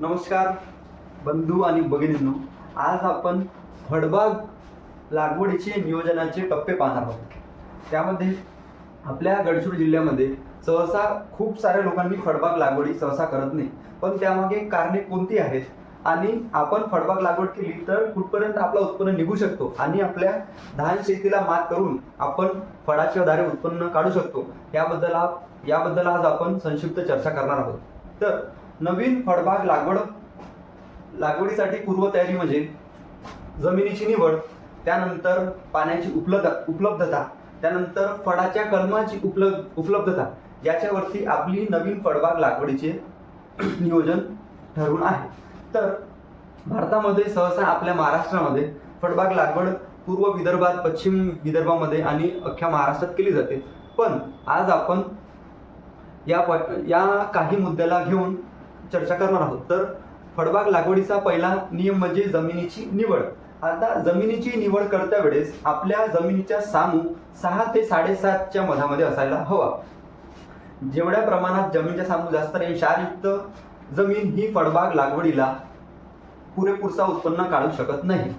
नमस्कार बंधू आणि भगिनींनो आज आपण फळबाग लागवडीचे नियोजनाचे टप्पे पाहणार आहोत. त्यामध्ये आपल्या गडचिरोली जिल्ह्यामध्ये सहसा खूप साऱ्या लोकांनी फळबाग लागवडी सहसा करत नाही पण त्यामागे कारणे कोणती आहेत? आणि आपण फळबाग लागवड केली तर कुठपर्यंत आपलं उत्पन्न निघू शकतो? आणि आपल्या धान शेतीला मात करून आपण फळाच्या आधारे उत्पन्न काढू शकतो? याबद्दल आप- याबद्दल आज आपण संक्षिप्त चर्चा करणार आहोत. तर नवीन फळबाग लागवड लागवडीसाठी पूर्वतयारी म्हणजे जमिनीची निवड त्यानंतर पाण्याची उपलब्ध उपलब्धता त्यानंतर फळाच्या कलमाची उपलब्ध उपलब्धता याच्यावरती आपली नवीन फळबाग लागवडीचे नियोजन ठरवून आहे. तर भारतामध्ये सहसा आपल्या महाराष्ट्रामध्ये फळबाग लागवड पूर्व विदर्भात पश्चिम विदर्भामध्ये आणि अख्ख्या महाराष्ट्रात केली जाते. पण आज आपण या प- या काही मुद्द्याला घेऊन चर्चा करणार आहोत. तर फळबाग लागवडीचा पहिला नियम म्हणजे जमिनीची निवड. आता जमिनीची निवड करत्या वेळेस आपल्या जमिनीच्या सामू सहा ते साडेसातच्या मधामध्ये असायला हवा. जेवढ्या प्रमाणात जमिनीच्या सामू जास्त राहील क्षारयुक्त जमीन ही फळबाग लागवडीला पुरेपुरसा उत्पन्न काढू शकत नाही.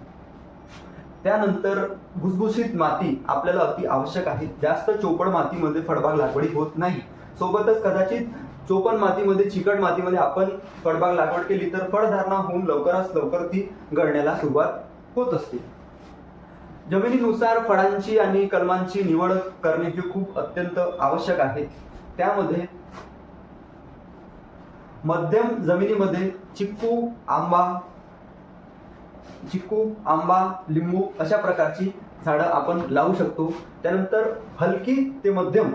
त्यानंतर भुसभुशीत माती आपल्याला अति आवश्यक आहे. जास्त चोपड मातीमध्ये फळबाग लागवडी होत नाही. सोबतच कदाचित चोपण मातीमध्ये चिकट मातीमध्ये आपण फळबाग लागवड केली तर फळधारणा होऊन लवकरात लवकर ती गळण्याला सुरुवात होत असते. जमिनीनुसार फळांची आणि कलमांची निवड करणे हे खूप अत्यंत आवश्यक आहे. त्यामध्ये मध्यम जमिनीमध्ये चिक्कू आंबा चिक्कू आंबा लिंबू अशा प्रकारची झाडं आपण लावू शकतो. त्यानंतर हलकी ते मध्यम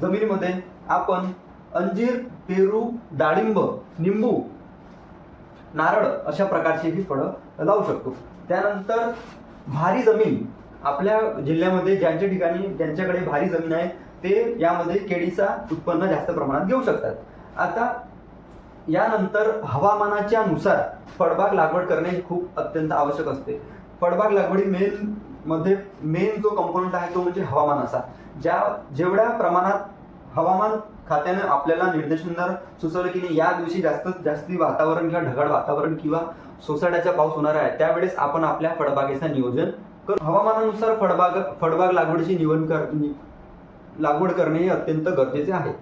जमिनीमध्ये आपण अंजीर पेरू डाळिंब निंबू नारळ अशा प्रकारची ही फळं लावू शकतो. त्यानंतर भारी जमीन. आपल्या जिल्ह्यामध्ये ज्यांच्या ठिकाणी ज्यांच्याकडे भारी जमीन आहे ते यामध्ये केळीचा उत्पन्न जास्त प्रमाणात घेऊ शकतात. आता यानंतर हवामानाच्या नुसार फळबाग लागवड करणे हे खूप अत्यंत आवश्यक असते. फळबाग लागवडी मेन मध्ये मेन जो कंपोनंट आहे तो म्हणजे हवामानाचा ज्या जेवढ्या प्रमाणात हवामान खात्याने आपल्याला निर्देशनदार सुचवलं की नाही या दिवशी जास्त जास्ती वातावरण किंवा ढगाळ वातावरण किंवा सोसाट्याचा पाऊस होणार आहे. त्यावेळेस आपण आपल्या फळबागेचं नियोजन कर. हवामानानुसार फळबाग फळबाग लागवडीची निवड कर लागवड करणे हे अत्यंत गरजेचे आहे.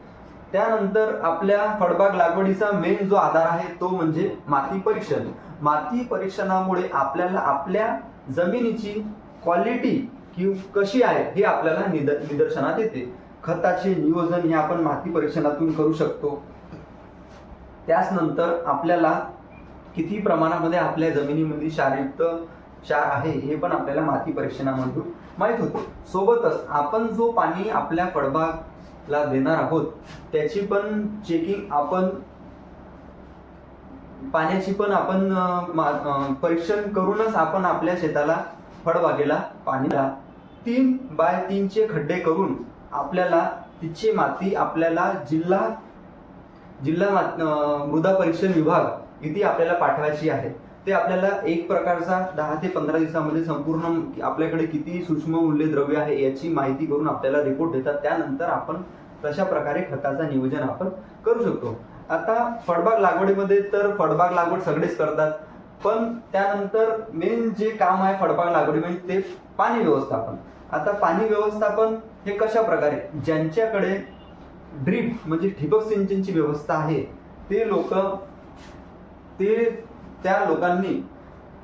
त्यानंतर आपल्या फळबाग लागवडीचा मेन जो आधार आहे तो म्हणजे माती परीक्षण. माती परीक्षणामुळे आपल्याला आपल्या जमिनीची क्वालिटी कि कशी आहे हे आपल्याला निद निदर्शनात येते. खताचे नियोजन हे आपण माती परीक्षणातून करू शकतो. त्याच नंतर आपल्याला किती प्रमाणामध्ये आपल्या जमिनीमध्ये क्षारयुक्त क्षार आहे हे पण आपल्याला माती परीक्षणामधून माहीत होतं. सोबतच आपण जो पाणी आपल्या फळबागला देणार आहोत त्याची पण चेकिंग आपण पाण्याची पण आपण मा- परीक्षण करूनच आपण आपल्या शेताला फळबागेला पाणी तीन बाय तीनचे खड्डे करून आपल्याला तिची माती आपल्याला जिल्हा जिल्हा मृदा परीक्षण विभाग इथे आपल्याला पाठवायची आहे. ते आपल्याला एक प्रकारचा दहा ते पंधरा दिवसामध्ये संपूर्ण आपल्याकडे किती सूक्ष्म मूल्य द्रव्य आहे याची माहिती करून आपल्याला रिपोर्ट देतात. त्यानंतर आपण तशा प्रकारे खताचं नियोजन आपण करू शकतो. आता फळबाग लागवडीमध्ये तर फळबाग लागवड सगळेच करतात पण त्यानंतर मेन जे काम आहे फळबाग लागवडीमध्ये म्हणजे ते पाणी व्यवस्थापन. आता पाणी व्यवस्थापन हे कशा प्रकारे? ज्यांच्याकडे ड्रीप म्हणजे ठिबक सिंचनची व्यवस्था आहे ते लोक ते त्या लोकांनी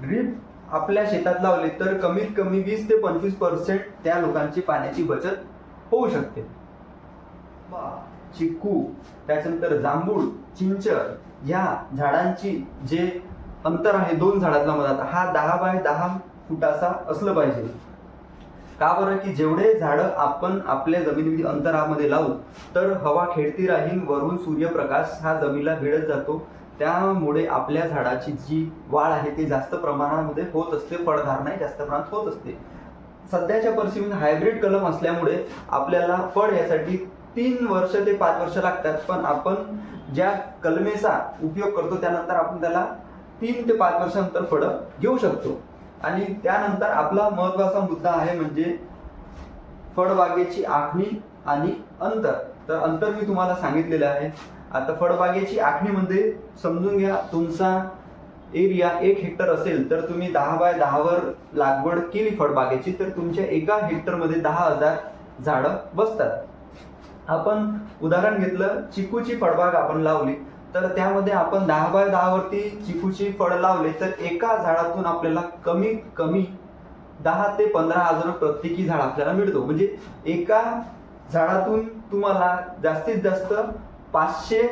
ड्रीप आपल्या शेतात लावले तर कमीत कमी वीस ते पंचवीस पर्सेंट त्या लोकांची पाण्याची बचत होऊ शकते. चिक्कू त्याच्यानंतर जांभूळ चिंच या झाडांची जे अंतर आहे दोन झाडातला मधात हा दहा बाय दहा फुटाचा असलं पाहिजे. का बरं? की जेवढे झाडं आपण आपल्या जमिनीमध्ये अंतरामध्ये लावू तर हवा खेळती राहील वरून सूर्यप्रकाश हा जमिनीला भिडत जातो. त्यामुळे आपल्या झाडाची जी वाढ आहे ती जास्त प्रमाणामध्ये होत असते. फळधारणा जास्त प्रमाणात होत असते. सध्याच्या परिस्थितीमध्ये हायब्रिड कलम असल्यामुळे आपल्याला फळ यासाठी तीन वर्ष ते पाच वर्ष लागतात. पण आपण ज्या कलमेचा उपयोग करतो त्यानंतर आपण त्याला तीन ते पाच वर्षानंतर फळं घेऊ शकतो. आणि त्यानंतर आपला महत्त्वाचा मुद्दा आहे म्हणजे फळबागेची आखणी आणि अंतर. तर अंतर मी तुम्हाला सांगितलेलं आहे. आता फळबागेची आखणीमध्ये समजून घ्या तुमचा एरिया एक हेक्टर असेल तर तुम्ही दहा बाय दहावर लागवड केली फळबागेची तर तुमच्या एका हेक्टरमध्ये दहा हजार झाडं बसतात. आपण उदाहरण घेतलं चिकूची फळबाग आपण लावली. तर त्यामध्ये आपण दहा बाय दहावरती चिकूची फळ लावले तर एका झाडातून आपल्याला कमीत कमी दहा ते पंधरा हजार प्रत्येकी झाड आपल्याला मिळतो. म्हणजे एका झाडातून तुम्हाला जास्तीत जास्त पाचशे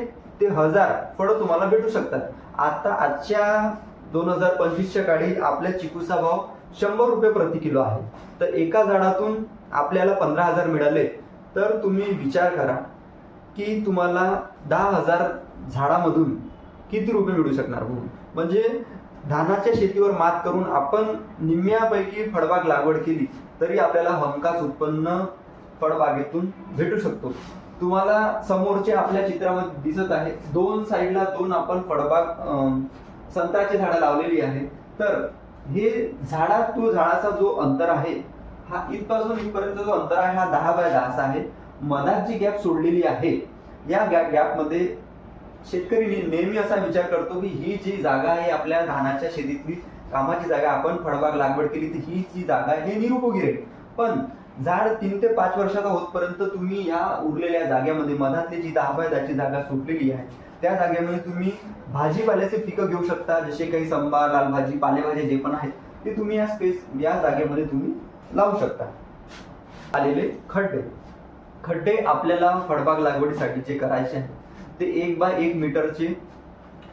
ते हजार फळं तुम्हाला भेटू शकतात. आता आजच्या दोन हजार पंचवीसच्या काळी आपल्या चिकूचा भाव शंभर रुपये प्रति किलो आहे. तर एका झाडातून आपल्याला पंधरा हजार मिळाले. तर तुम्ही विचार करा की तुम्हाला दहा हजार झाडामधून किती रुपये मिळू शकणार म्हणून म्हणजे धानाच्या शेतीवर मात करून आपण निम्म्यापैकी फळबाग लागवड केली तरी आपल्याला हमखास उत्पन्न फळबागेतून भेटू शकतो. तुम्हाला समोरचे आपल्या चित्रामध्ये दिसत आहे दोन साईडला दोन आपण फळबाग संत्राची संत्र्याची झाडं लावलेली आहे तर हे झाडा तो झाडाचा जो अंतर आहे हा इथपासून इथपर्यंत जो अंतर आहे हा दहा बाय दहाचा आहे. मधात जी गॅप सोडलेली आहे. या गॅप गॅपमध्ये शेतकरी नेहमी असा विचार करतो की ही जी जागा आहे आपल्या धानाच्या शेतीतली कामाची जागा आपण फळबाग लागवड केली तर ही जी जागा आहे हे निरुपयोगी राहील. पण झाड तीन ते पाच वर्षाचा होतपर्यंत तुम्ही या उरलेल्या जागेमध्ये मधातली जी दहा बाय दहाची जागा सुटलेली आहे त्या जागेमध्ये तुम्ही भाजीपाल्याचे पिकं घेऊ शकता जसे काही संबा लालभाजी पालेभाज्या जे पण आहेत ते तुम्ही या स्पेस या जागेमध्ये तुम्ही लावू शकता. आलेले खड्डे. खड्डे आपल्याला फळबाग लागवडीसाठी जे करायचे आहे ते एक बाय एक मीटरचे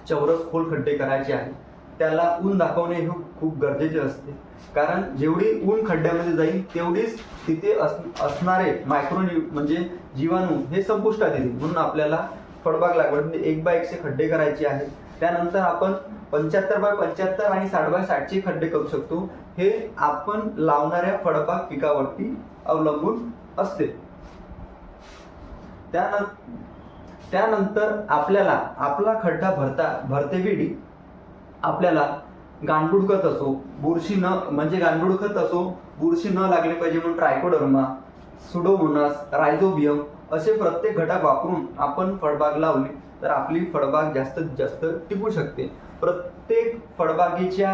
चौरस खोल खड्डे करायचे आहे त्याला ऊन दाखवणे हे खूप गरजेचे असते. कारण जेवढी ऊन खड्ड्यामध्ये जाईल तेवढीच तिथे अस- असणारे मायक्रो म्हणजे जीवाणू हे संपुष्टात येतील. म्हणून आपल्याला फळबाग लागवड म्हणजे एक बाय एकशे खड्डे करायचे आहे त्यानंतर आपण पंच्याहत्तर बाय पंच्याहत्तर आणि साठ बाय साठचे खड्डे करू शकतो. हे आपण लावणाऱ्या फळबाग पिकावरती अवलंबून असते. त्यानंतर त्यानंतर आपल्याला आपला खड्डा भरता भरते वेळी आपल्याला गांडूळ खत असो बुरशी न म्हणजे गांडूळ खत असो बुरशी न लागली पाहिजे म्हणून ट्रायकोडर्मा सुडोमोनास रायझोबियम असे प्रत्येक घटक वापरून आपण फळबाग लावली तर आपली फळबाग जास्तीत जास्त टिकू शकते. प्रत्येक फळबागेच्या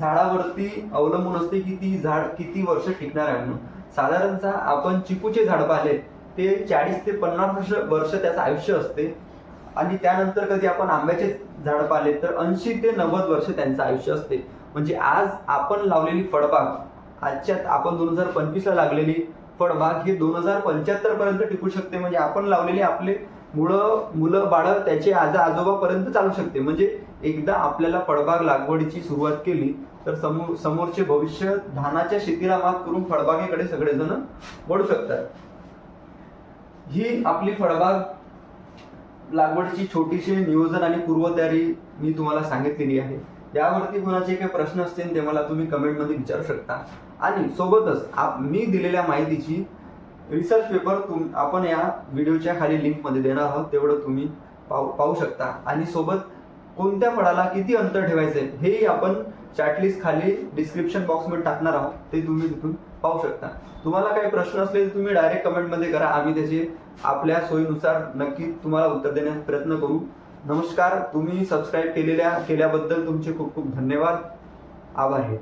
झाडावरती अवलंबून असते की ती झाड किती वर्ष टिकणार आहे म्हणून. साधारणतः आपण चिकूचे झाड पाहिले ते चाळीस ते पन्नास वर्ष वर्ष त्याचं आयुष्य असते. आणि त्यानंतर कधी आपण आंब्याचे झाड पाहिले तर ऐंशी ते नव्वद वर्ष त्यांचं आयुष्य असते. म्हणजे आज आपण लावलेली फळबाग आजच्यात आपण दोन हजार पंचवीसला लागलेली फळबाग ही दोन हजार पंच्याहत्तर पर्यंत टिकू शकते. म्हणजे आपण लावलेली आपले मुलं मुलं बाळं त्याचे आजा आजोबापर्यंत चालू शकते. म्हणजे एकदा आपल्याला फळबाग लागवडीची सुरुवात केली तर समोर समोरचे भविष्य धानाच्या शेतीला मात करून फळबागेकडे सगळेजण वळू शकतात. ही आपली फळबाग लागवडीची छोटीशी नियोजन आणि पूर्वतयारी मी तुम्हाला सांगितलेली आहे. यावरती कोणाचे काही प्रश्न असतील ते मला तुम्ही कमेंटमध्ये विचारू शकता. आणि सोबतच आप मी दिलेल्या माहितीची रिसर्च पेपर तुम आपण या व्हिडिओच्या खाली लिंकमध्ये देणार आहोत. तेवढं तुम्ही पाहू पाहू शकता. आणि सोबत कोणत्या फळाला किती अंतर ठेवायचे हेही आपण चॅटलिस्ट खाली डिस्क्रिप्शन बॉक्समध्ये टाकणार आहोत. ते तुम्ही तिथून पाहू शकता. तुम्हाला काही प्रश्न असले तर तुम्ही डायरेक्ट कमेंटमध्ये करा. आम्ही त्याचे आपल्या सोयीनुसार नक्की तुम्हाला उत्तर देण्याचा प्रयत्न करू. नमस्कार. तुम्ही सबस्क्राईब केलेल्या केल्याबद्दल तुमचे खूप खूप धन्यवाद. आभार. आहे